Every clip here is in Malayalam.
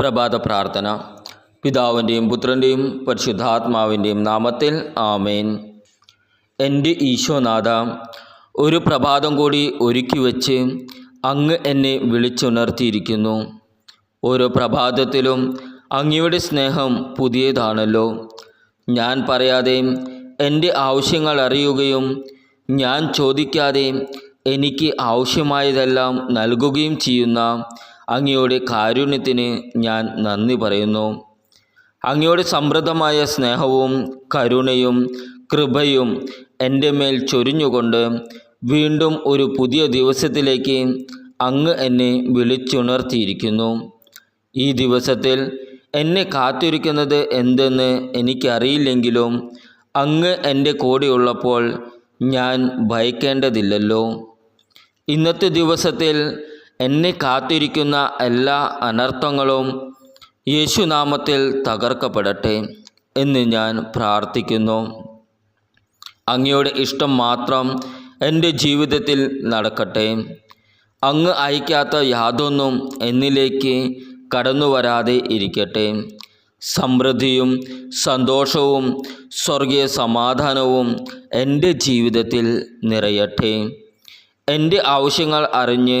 പ്രഭാത പ്രാർത്ഥന. പിതാവിന്റെയും പുത്രന്റെയും പരിശുദ്ധാത്മാവിന്റെയും നാമത്തിൽ ആമേൻ. എന്റെ ഈശോനാഥ ഒരു പ്രഭാതം കൂടി ഒരുക്കി വച്ച് അങ്ങ് എന്നെ വിളിച്ചുണർത്തിയിരിക്കുന്നു. ഓരോ പ്രഭാതത്തിലും അങ്ങയുടെ സ്നേഹം പുതിയതാണല്ലോ. ഞാൻ പറയാതെ എന്റെ ആവശ്യങ്ങൾ അറിയുകയും ഞാൻ ചോദിക്കാതെ എനിക്ക് ആവശ്യമായതെല്ലാം നൽകുകയും ചെയ്യുന്ന അങ്ങയുടെ കാരുണ്യത്തിന് ഞാൻ നന്ദി പറയുന്നു. അങ്ങയുടെ സമൃദ്ധമായ സ്നേഹവും കരുണയും കൃപയും എന്റെ മേൽ ചൊരിഞ്ഞുകൊണ്ട് വീണ്ടും ഒരു പുതിയ ദിവസത്തിലേക്ക് അങ്ങ് എന്നെ വിളിച്ചുണർത്തിയിരിക്കുന്നു. ഈ ദിവസത്തിൽ എന്നെ കാത്തിരിക്കുന്നത് എന്തെന്ന് എനിക്കറിയില്ലെങ്കിലും അങ്ങ് എന്റെ കൂടെയുള്ളപ്പോൾ ഞാൻ ഭയക്കേണ്ടതില്ലല്ലോ. ഇന്നത്തെ ദിവസത്തിൽ എന്നെ കാത്തിരിക്കുന്ന എല്ലാ അനർത്ഥങ്ങളും യേശുനാമത്തിൽ തകർക്കപ്പെടട്ടെ എന്ന് ഞാൻ പ്രാർത്ഥിക്കുന്നു. അങ്ങയുടെ ഇഷ്ടം മാത്രം എന്റെ ജീവിതത്തിൽ നടക്കട്ടെ. അങ്ങ് അയക്കാത്ത യാതൊന്നും എന്നിലേക്ക് കടന്നു വരാതെ ഇരിക്കട്ടെ. സമൃദ്ധിയും സന്തോഷവും സ്വർഗീയ സമാധാനവും എന്റെ ജീവിതത്തിൽ നിറയട്ടെ. എന്റെ ആവശ്യങ്ങൾ അറിഞ്ഞ്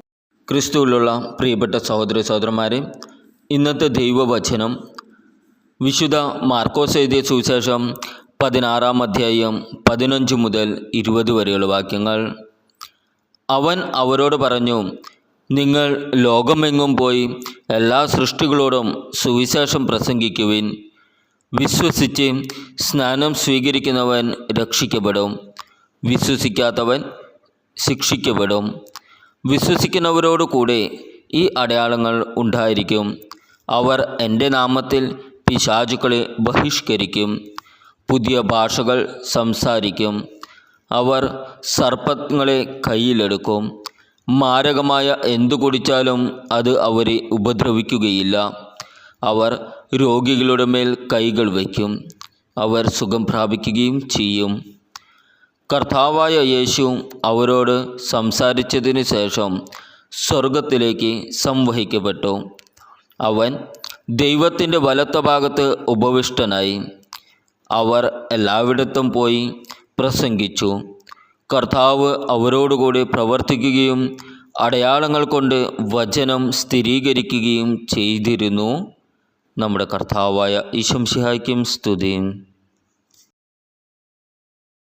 ക്രിസ്തുവിലുള്ള പ്രിയപ്പെട്ട സഹോദര സഹോദരന്മാരെ ഇന്നത്തെ ദൈവവചനം വിശുദ്ധ മാർക്കോസ് എഴുതിയ സുവിശേഷം പതിനാറാം അധ്യായം പതിനഞ്ച് മുതൽ ഇരുപത് വരെയുള്ള വാക്യങ്ങൾ. അവൻ അവരോട് പറഞ്ഞു നിങ്ങൾ ലോകമെങ്ങും പോയി എല്ലാ സൃഷ്ടികളോടും സുവിശേഷം പ്രസംഗിക്കുവിൻ. വിശ്വസിച്ച് സ്നാനം സ്വീകരിക്കുന്നവൻ രക്ഷിക്കപ്പെടും. വിശ്വസിക്കാത്തവൻ ശിക്ഷിക്കപ്പെടും. വിശ്വസിക്കുന്നവരോട് കൂടെ ഈ അടയാളങ്ങൾ ഉണ്ടായിരിക്കും. അവർ എന്റെ നാമത്തിൽ പിശാചുക്കളെ ബഹിഷ്കരിക്കും പുതിയ ഭാഷകൾ സംസാരിക്കും അവർ സർപ്പങ്ങളെ കയ്യിലെടുക്കും. മാരകമായ എന്തു കുടിച്ചാലും അത് അവരെ ഉപദ്രവിക്കുകയില്ല. അവർ രോഗികളുടെ മേൽ കൈകൾ വയ്ക്കും. അവർ സുഖം പ്രാപിക്കുകയും ചെയ്യും. കർത്താവായ യേശു അവരോട് സംസാരിച്ചതിന് ശേഷം സ്വർഗത്തിലേക്ക് സംവഹിക്കപ്പെട്ടു. അവൻ ദൈവത്തിന്റെ വലത്ത ഭാഗത്ത് ഉപവിഷ്ടനായി. അവർ എല്ലായിടത്തും പോയി പ്രസംഗിച്ചു. കർത്താവ് അവരോടുകൂടി പ്രവർത്തിക്കുകയും അടയാളങ്ങൾ കൊണ്ട് വചനം സ്ഥിരീകരിക്കുകയും ചെയ്തിരുന്നു. നമ്മുടെ കർത്താവായ ഈശംസിഹായ്ക്കും സ്തുതിയും.